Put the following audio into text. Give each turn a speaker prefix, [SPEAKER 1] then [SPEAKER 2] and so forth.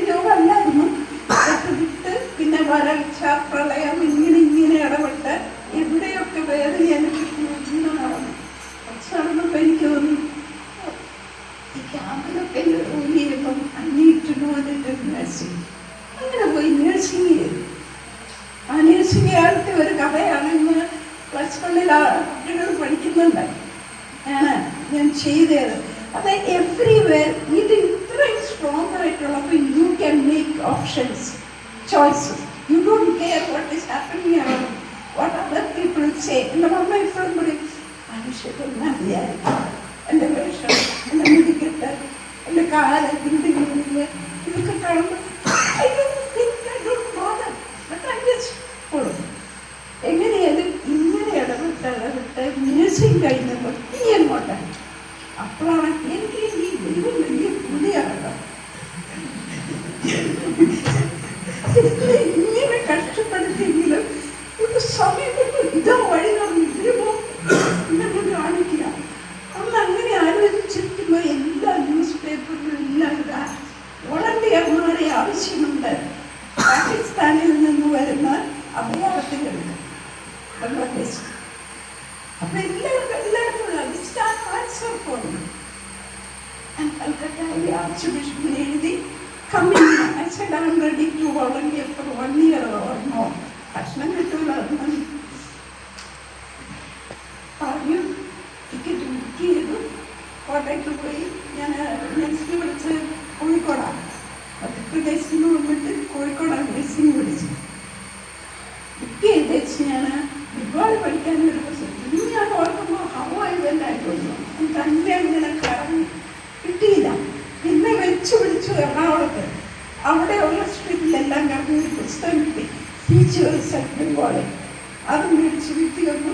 [SPEAKER 1] ചെറിയ രോഗമല്ലായിരുന്നു വിട്ട് പിന്നെ വരൾച്ച പ്രളയം ഇങ്ങനെ ഇങ്ങനെ ഇടപെട്ട് എവിടെയൊക്കെ വേദന എനിക്ക് പൂജ്യം നടന്നു കുറച്ച് എനിക്ക് തോന്നി. ഈ ക്യാമ്പിലൊക്കെ ജോലി ചെയ്യുമ്പം അന്വേഷിച്ചിട്ട് വന്നിട്ട് നഴ്സിംഗ് അങ്ങനെ പോയി നഴ്സിംഗ് ചെയ്തു. ആ നഴ്സിംഗ് കാലത്തെ ഒരു കഥയാണ് ഇന്ന് പ്ലസ് വണ്ണിൽ കുട്ടികൾ പഠിക്കുന്നുണ്ട്. ഞാൻ ചെയ്തത്. അത് എവ്രിവെയർ ഇതിൻ options choices you don't care what is happening around what other people say എന്റെ മമ്മ എപ്പോഴും പറയും മനുഷ്യരെന്നാ വിചാരിക്കും എന്റെ വേഷം എന്റെ മുടിക്കെട്ട് എന്റെ കാൽ ബിൽഡിങ്ങിൽ ഇതൊക്കെ കാണുമ്പോൾ don't don't. എങ്ങനെയായാലും ഇങ്ങനെ ഇടപെട്ട് ഇടപെട്ട് നഴ്സിംഗ് കഴിഞ്ഞപ്പോൾ ഇനി അങ്ങോട്ടാണ് അപ്പോഴാണ് എനിക്ക് ഈ ദൈവം ഇങ്ങനെ കഷ്ടപ്പെടുത്തിയെങ്കിലും ഒരു സമയം ഇതോ വഴി നടന്നു ഇതിരുമ്പോ ഇങ്ങനെ കാണിക്കുക. അന്ന് അങ്ങനെ ആലോചിച്ചിരിക്കുമ്പോൾ എല്ലാ ന്യൂസ് പേപ്പറിലും എല്ലാം ഇതാ വോളണ്ടിയർമാരെ ആവശ്യമുണ്ട്. പാകിസ്ഥാനിൽ നിന്ന് വരുന്ന അഭയാർത്ഥികൾക്ക് ബംഗ്ലാദേശ് അപ്പൊ എല്ലാവർക്കും എല്ലാവർക്കും ബിഷപ്പിന് എഴുതി coming I am ready to volunteer for one year or more ഭക്ഷണം കിട്ടൂല പറഞ്ഞു ടിക്കറ്റ് ബുക്ക് ചെയ്തു. കോട്ടയത്ത് പോയി. ഞാൻ നെക്സ്റ്റ് വിളിച്ച് കോഴിക്കോടാണ് മധ്യപ്രദേശിൽ നിന്ന് വന്നിട്ട് കോഴിക്കോടാണ് നഴ്സിംഗ് വിളിച്ചത് ബുക്ക് ചെയ്ത് വെച്ച് ഞാൻ ഒരുപാട് പഠിക്കാൻ ഒരു ഇനി ഞാൻ ഓർക്കുമ്പോൾ ഹവായി വല്ലായിട്ടുള്ളൂ തന്നെ അങ്ങനെ കറങ്ങി. കിട്ടിയില്ല. പിന്നെ വെച്ച് വിളിച്ചു എറണാകുളത്ത് അവിടെയുള്ള സ്ട്രീറ്റിലെല്ലാം ഒരു പുസ്തകം കിട്ടി. ടീച്ചേഴ്സ് ബംഗാളി അത് മേടിച്ച് വീട്ടിൽ വന്നു.